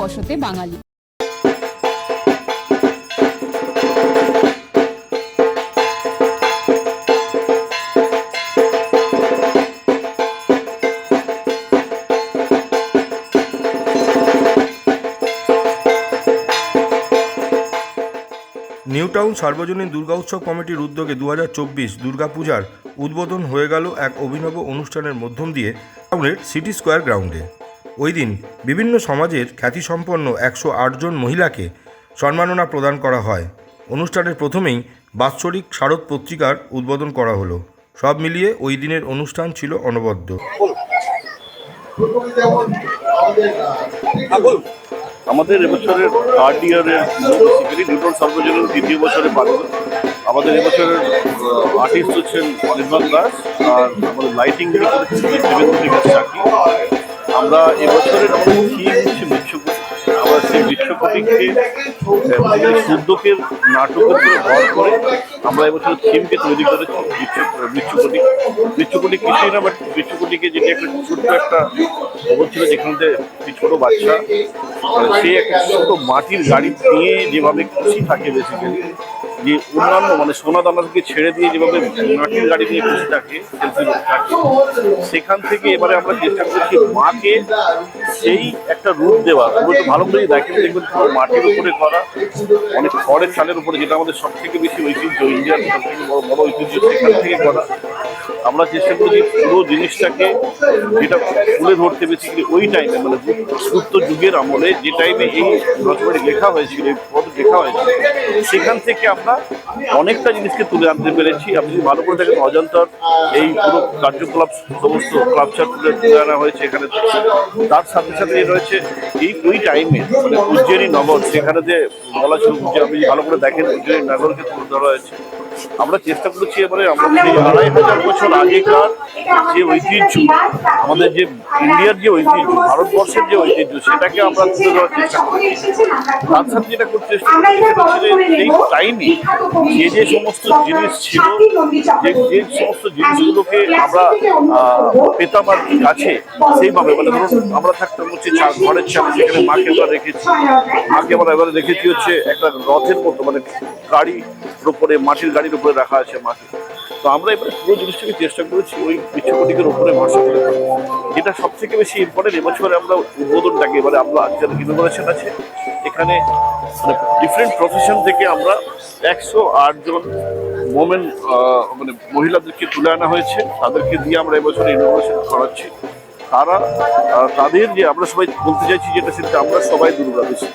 বসতে বাঙালি। New town সার্বজনীন দুর্গা উৎসব কমিটির উদ্যোগে দু হাজার চব্বিশ দুর্গাপূজার উদ্বোধন হয়ে গেল এক অভিনব অনুষ্ঠানের মধ্যম দিয়ে টাউনের সিটি স্কোয়ার গ্রাউন্ডে। ওই দিন বিভিন্ন সমাজের খ্যাতিসম্পন্ন একশো জন মহিলাকে সম্মাননা প্রদান করা হয়। অনুষ্ঠানের প্রথমেই বাৎসরিক শারদ পত্রিকার উদ্বোধন করা হলো। সব মিলিয়ে ওই দিনের অনুষ্ঠান ছিল অনবদ্য। আমাদের এবছরের থার্ড ইয়ারের বেসিক্যালি নিউটন সর্বজনীন তৃতীয় বছরে পালন আমাদের এবছরের আর্টিস্ট হচ্ছেন অনির্বাণ দাস আর আমাদের লাইটিং করেছেন দেবেন্দ্র বিকাশ চাকি আমরা এবছরের থিম হচ্ছে বিশ্বকোটি আমরা সেই বিশ্বকোটিকে শুদ্ধকের নাটকের উপরে ভর করে আমরা এবছর থিমকে তৈরি করেছি বিশ্ব বিশ্বকোটি বিশ্বকোটি কিছুই না বাট বিশ্বকোটিকে যেটি একটা ছোট্ট একটা খবর ছিল, যেখানে ছোট বাচ্চা মানে সে একটা ছোট মাটির গাড়ি নিয়ে যেভাবে খুশি থাকে বেসিক্যালি যে অন্যান্য মানে সোনা দানাকে ছেড়ে দিয়ে যেভাবে মাটির গাড়ি নিয়ে বসে থাকে সেখান থেকে এবারে আমরা চেষ্টা করছি মাকে সেই একটা রূপ দেওয়া। পুরো ভালো করেই দেখেন, দেখবেন পুরো মাটির উপরে করা অনেক খড়ের চালের উপরে, যেটা আমাদের সব থেকে বেশি ঐতিহ্য, ইন্ডিয়ার সব থেকে বড় বড় ঐতিহ্য, সেখান থেকে করা আমরা চেষ্টা করি পুরো জিনিসটাকে যেটা তুলে ধরতে বেসিক্যালি ওই টাইমে মানে গুপ্ত যুগের আমলে যে টাইমে এই রচনাটি লেখা হয়েছিল, এই পদ লেখা হয়েছিল, সেখান থেকে আমরা অনেকটা জিনিসকে তুলে আনতে পেরেছি। আপনি ভালো করে দেখেন, অজন্তার এই পুরো কার্যকলাপ, সমস্ত ক্লাবচার তুলে তুলে আনা হয়েছে এখানে। তার সাথে সাথে রয়েছে এই ওই টাইমে মানে উজ্জয়িনী নগর, সেখানে যে বলা ছিল যে আপনি ভালো করে দেখেন, উজ্জয়িনী নগরকে তুলে ধরা হয়েছে। আমরা চেষ্টা করেছি এবারে, আমরা আড়াই হাজার বছর আগেকার যে ঐতিহ্য, আমাদের যে ইন্ডিয়ার যে ঐতিহ্য, ভারতবর্ষের যে ঐতিহ্য, সেটাকে আমরা তুলে ধরার চেষ্টা করছি। তার সাথে যেটা করতে এই টাইমে যে যে সমস্ত জিনিস ছিল, যে যে সমস্ত জিনিসগুলোকে আমরা পেতাম আর কি কাছে, সেইভাবে। মানে ধরুন, আমরা থাকতাম হচ্ছে ঘরের চাল সেখানে মাকে আমরা রেখেছি। মাকে আমরা এবারে রেখেছি হচ্ছে একটা রথের মতো মানে গাড়ির উপরে, মাটির গাড়ির উপরে রাখা আছে মাকে তো আমরা এবারে পুরো জিনিসটাকে চেষ্টা করেছি ওই বিশ্বকোটিকের উপরে ভরসা করে যেটা সব থেকে বেশি ইম্পর্টেন্ট এবছরে আমরা উদ্বোধন উদ্বোধনটাকে এবারে আমরা আজকের ইনোগ্রেশন আছে। এখানে মানে ডিফারেন্ট প্রফেশন থেকে আমরা একশো জন মোমেন মানে মহিলাদেরকে তুলে আনা হয়েছে। তাদেরকে দিয়ে আমরা এবছর ইনোগ্রেশন করাচ্ছি। তারা তাদের যে আমরা সবাই বলতে চাইছি যেটা সেটা আমরা সবাই দুর্গা বেশি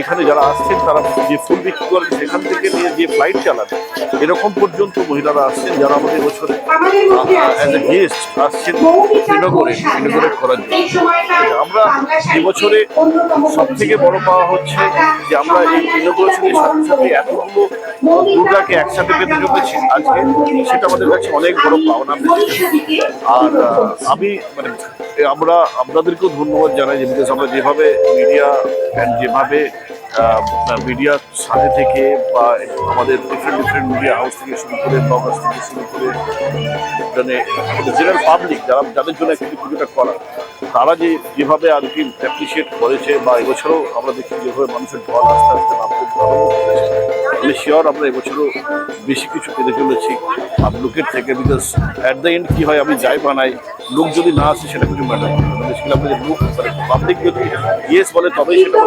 এখানে যারা আসছেন, তারা যে ফুল বিক্রি করেন সেখান থেকে নিয়ে যে ফ্লাইট চালান। এরকম পর্যন্ত মহিলারা আসছেন যারা আমাদের বছরে গেস্ট আসছেন শ্রীনগরে শ্রীনগরে করার জন্য। আমরা এবছরে সব থেকে বড় পাওয়া হচ্ছে যে আমরা এই ইনোগ্রেশনের সাথে সাথে এতগুলো দুর্গাকে একসাথে পেতে চলেছি আজকে, সেটা আমাদের কাছে অনেক বড় পাওনা আর আমি মানে আমরা আপনাদেরকেও ধন্যবাদ জানাই যে বিকজ আমরা যেভাবে মিডিয়া অ্যান্ড যেভাবে মিডিয়ার সাথে থেকে বা আমাদের ডিফারেন্ট ডিফারেন্ট মিডিয়া হাউস থেকে শুরু করে ব্লগার্স থেকে শুরু করে মানে জেনারেল পাবলিক যারা, যাদের জন্য একটি পুজোটা করা, তারা যে, যেভাবে আর কি অ্যাপ্রিসিয়েট করেছে বা এবছরও আমরা দেখছি যেভাবে মানুষের ঢল আস্তে আস্তে নামতে আমি শিওর আমরা এবছরও বেশি কিছু পেতে চলেছি, আর লোকের থেকে বিকজ অ্যাট দ্য এন্ড কী হয়, আমি যাই বানাই লোক যদি না আসে, সেটা কিছু ম্যাটার বেসিক্যালি আমাদের লোক পাবলিক যদি ইয়েস বলে তবেই সেটা